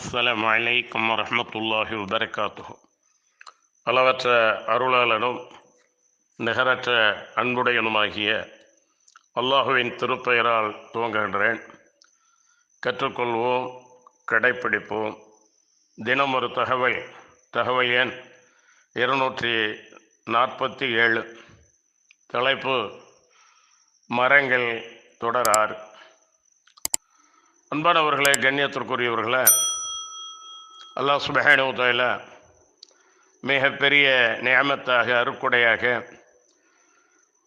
அஸ்லாம் வலைக்கம் வரமத்துல்லாஹி வபரகாத்து அளவற்ற அருளாளனும் நிகரற்ற அன்புடையனுமாகிய அல்லாஹுவின் திருப்பெயரால் துவங்குகின்றேன். கற்றுக்கொள்வோம் கடைப்பிடிப்போம். தினம் ஒரு தகவல் தகவல் எண் இருநூற்றி நாற்பத்தி ஏழு தலைப்பு மரங்கள் தொடராறு. அன்பானவர்களே கண்ணியத்திற்குரியவர்களே அல்லாஹ் சுபஹானுவத்தாயில் மிகப்பெரிய நியமத்தாக அருக்குடையாக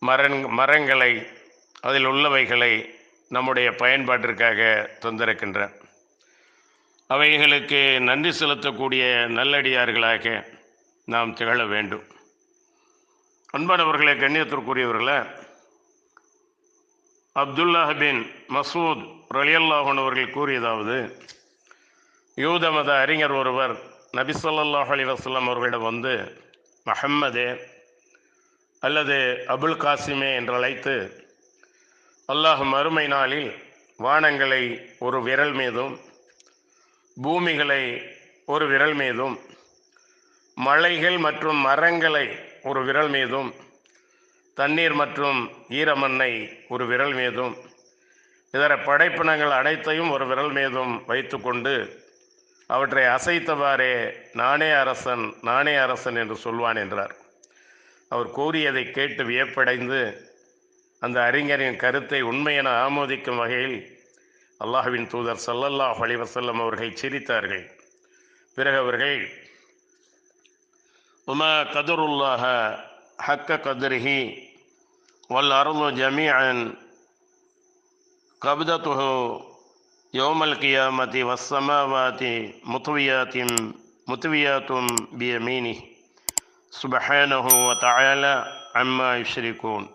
மரங் மரங்களை அதில் உள்ளவைகளை நம்முடைய பயன்பாட்டிற்காக தந்திருக்கின்ற அவைகளுக்கு நன்றி செலுத்தக்கூடிய நல்லடியார்களாக நாம் திகழ வேண்டும். அன்பானவர்களே கண்ணியத்திற்குரியவர்களே அப்துல்லாஹ் பின் மசூத் ரலியல்லாஹன் அவர்கள் கூறியதாவது யூத மத அறிஞர் ஒருவர் நபி ஸல்லல்லாஹு அலைஹி அவர்களிடம் வந்து மஹம்மதே அல்லது அபுல் காசிமே என்று அழைத்து அல்லாஹ் மறுமை நாளில் வானங்களை ஒரு விரல் மீதும் பூமிகளை ஒரு விரல் மீதும் மலைகள் மற்றும் மரங்களை ஒரு விரல் மீதும் தண்ணீர் மற்றும் ஈரமண்ணை ஒரு விரல் மீதும் இதர படைப்பினங்கள் அனைத்தையும் ஒரு விரல் மீதும் வைத்துக்கொண்டு அவற்றை அசைத்தவாறே நானே அரசன் நானே அரசன் என்று சொல்வான் என்றார். அவர் கூறியதை கேட்டு வியப்படைந்து அந்த அறிஞரின் கருத்தை உண்மையென ஆமோதிக்கும் வகையில் அல்லாஹுவின் தூதர் சல்லல்லாஹ் அலிவசல்லம் அவர்கள் சிரித்தார்கள். பிறகு அவர்கள் உமா கதருல்லாஹ ஹக்க கதிரிஹி வல் அருளு ஜமீஅன் கப்தத்துஹு யோமல் கியாமதி வசமாவாதி முத்துவியாத்தின் முத்துவியாத்தும் பியமீனி. சுபஹானஹு வ தஆலா அம்மா யுஷ்ரிகூன்.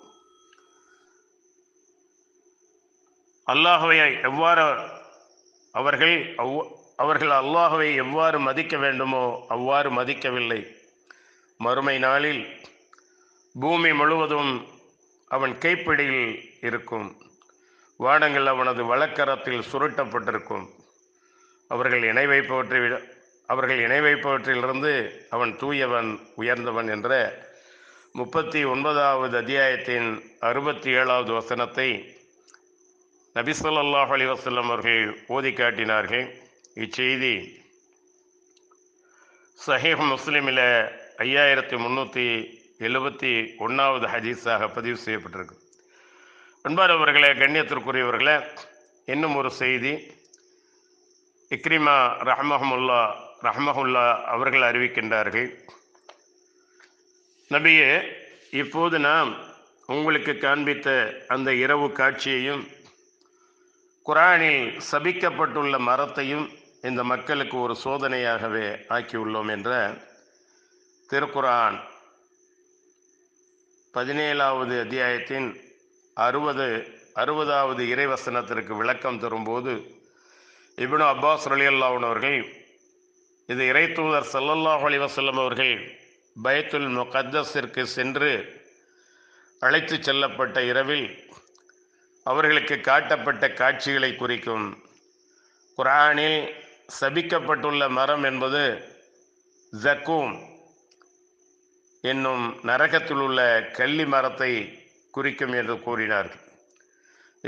அல்லாஹுவை எவ்வாறு அவர்கள் அவ் அவர்கள் அல்லாஹுவை எவ்வாறு மதிக்க வேண்டுமோ அவ்வாறு மதிக்கவில்லை. மறுமை நாளில் பூமி முழுவதும் அவன் கைப்பிடியில் இருக்கும். வானங்கள் அவனது வழக்கரத்தில் சுருட்டப்பட்டிருக்கும். அவர்கள் இணை வைப்பவற்றை விட அவர்கள் இணை வைப்பவற்றிலிருந்து அவன் தூயவன் உயர்ந்தவன் என்ற முப்பத்தி ஒன்பதாவது அத்தியாயத்தின் அறுபத்தி ஏழாவது வசனத்தை நபிசல்லாஹ் அலி வசல்லம் அவர்கள் ஓதி காட்டினார்கள். இச்செய்தி சஹீஹ் முஸ்லீமில் ஐயாயிரத்தி முந்நூற்றி எழுபத்தி ஒன்றாவது ஹதீஸாக பதிவு செய்யப்பட்டிருக்கு. அன்பானவர்களே கண்ணியத்திற்குரியவர்களே இன்னும் ஒரு செய்தி. இக்ரிமா ரஹமஹமுல்லா ரஹமஹுல்லா அவர்கள் அறிவிக்கின்றார்கள். நபியே இப்போது நாம் உங்களுக்கு காண்பித்த அந்த இரவு காட்சியையும் குரானில் சபிக்கப்பட்டுள்ள மரத்தையும் இந்த மக்களுக்கு ஒரு சோதனையாகவே ஆக்கியுள்ளோம் என்ற திருக்குரான் பதினேழாவது அத்தியாயத்தின் அறுபது அறுபதாவது இறைவசனத்திற்கு விளக்கம் தரும்போது இப்னு அப்பாஸ் ரலியல்லாவுன் அவர்கள் இது இறை தூதர் சல்லல்லாஹ் அலிவசல்லம் அவர்கள் பயத்துல் முகத்தஸிற்கு சென்று அழைத்து செல்லப்பட்ட இரவில் அவர்களுக்கு காட்டப்பட்ட காட்சிகளை குறிக்கும். குரானில் சபிக்கப்பட்டுள்ள மரம் என்பது ஜக்கூம் என்னும் நரகத்தில் உள்ள கள்ளி மரத்தை குறிக்கும் என்று கூறினார்கள்.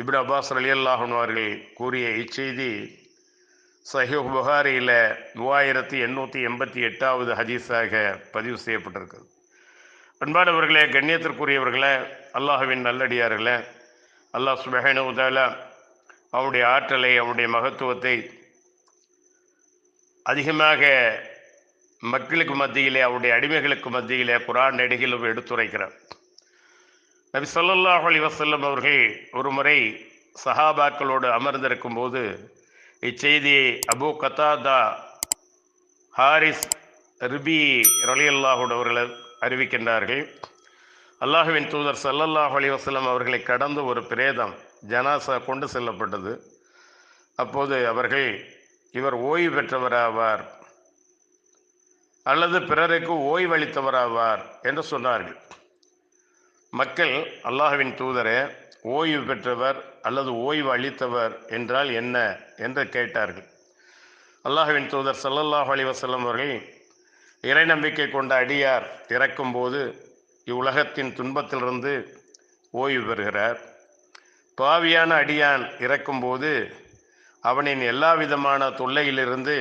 இப்னு அப்பாஸ் அலி அல்லாஹன் அவர்கள் கூறிய இச்செய்தி சஹிஹ் புகாரியில் மூவாயிரத்தி எண்ணூற்றி எண்பத்தி எட்டாவது ஹதீஸாக பதிவு செய்யப்பட்டிருக்கிறது. அன்பானவர்களே கண்ணியத்திற்குரியவர்களே அல்லாஹுவின் நல்லடியார்களே அல்லாஹ் சுபஹனுதாலா அவனுடைய ஆற்றலை அவனுடைய மகத்துவத்தை அதிகமாக மக்களுக்கு மத்தியிலே அவருடைய அடிமைகளுக்கு மத்தியிலே குரான் நடிகளும் எடுத்துரைக்கிறார். நபி சொல்லாஹ் அலி வசல்லம் அவர்கள் ஒரு முறை சஹாபாக்களோடு அமர்ந்திருக்கும் போது இச்செய்தியை அபு கத்தாதா ஹாரிஸ் ரிபி ரலியல்லாஹுட் அவர்கள் அறிவிக்கின்றார்கள். அல்லாஹுவின் தூதர் சல்லல்லாஹ் அலி வசல்லம் அவர்களை கடந்து ஒரு பிரேதம் ஜனாசா கொண்டு செல்லப்பட்டது. அப்போது அவர்கள் இவர் ஓய்வு பெற்றவராவார் அல்லது பிறருக்கு ஓய்வளித்தவராவார் என்று சொன்னார்கள். மக்கள் அல்லாஹுவின் தூதரே ஓய்வு பெற்றவர் அல்லது ஓய்வு அளித்தவர் என்றால் என்ன என்று கேட்டார்கள். அல்லாஹுவின் தூதர் ஸல்லல்லாஹு அலி வசல்லம் அவர்கள் இறை நம்பிக்கை கொண்ட அடியார் இறக்கும்போது இவ்வுலகத்தின் துன்பத்திலிருந்து ஓய்வு பெறுகிறார். பாவியான அடியான் இறக்கும்போது அவனின் எல்லா விதமான தொல்லையிலிருந்து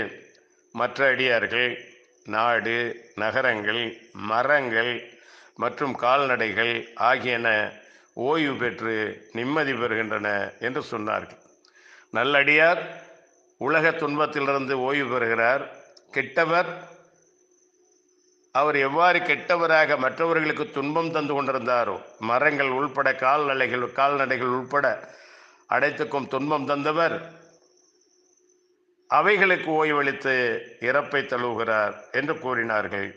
மற்ற அடியார்கள் நாடு நகரங்கள் மரங்கள் மற்றும் கால்நடைகள் ஆகியன ஓய்வு பெற்று நிம்மதி பெறுகின்றன என்று சொன்னார்கள். நல்லடியார் உலக துன்பத்திலிருந்து ஓய்வு பெறுகிறார். கெட்டவர் அவர் எவ்வாறு கெட்டவராக மற்றவர்களுக்கு துன்பம் தந்து கொண்டிருந்தாரோ மரங்கள் உள்பட கால்நடைகள் கால்நடைகள் உள்பட அனைத்துக்கும் துன்பம் தந்தவர் அவைகளுக்கு ஓய்வளித்து இறப்பை தழுவுகிறார் என்று கூறினார்கள்.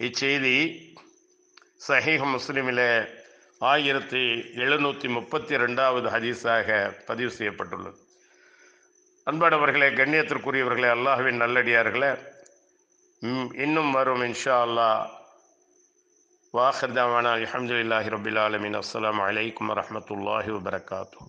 இச்செய்தி சஹீஹ் முஸ்லிமிலே ஆயிரத்தி எழுநூற்றி முப்பத்தி ரெண்டாவது ஹதீஸாக பதிவு செய்யப்பட்டுள்ளது. அன்பானவர்களே கண்ணியத்திற்குரியவர்களே அல்லாஹுவின் நல்லடியார்களே இன்னும் வரும் இன்ஷா அல்லாஹ் வாஹர்தாவானா அலமதுல்லாஹி ரபில் ஆலமின். அஸ்லாம் அலைக்கும் வரமத்துல்லாஹி வபரகாத்தூ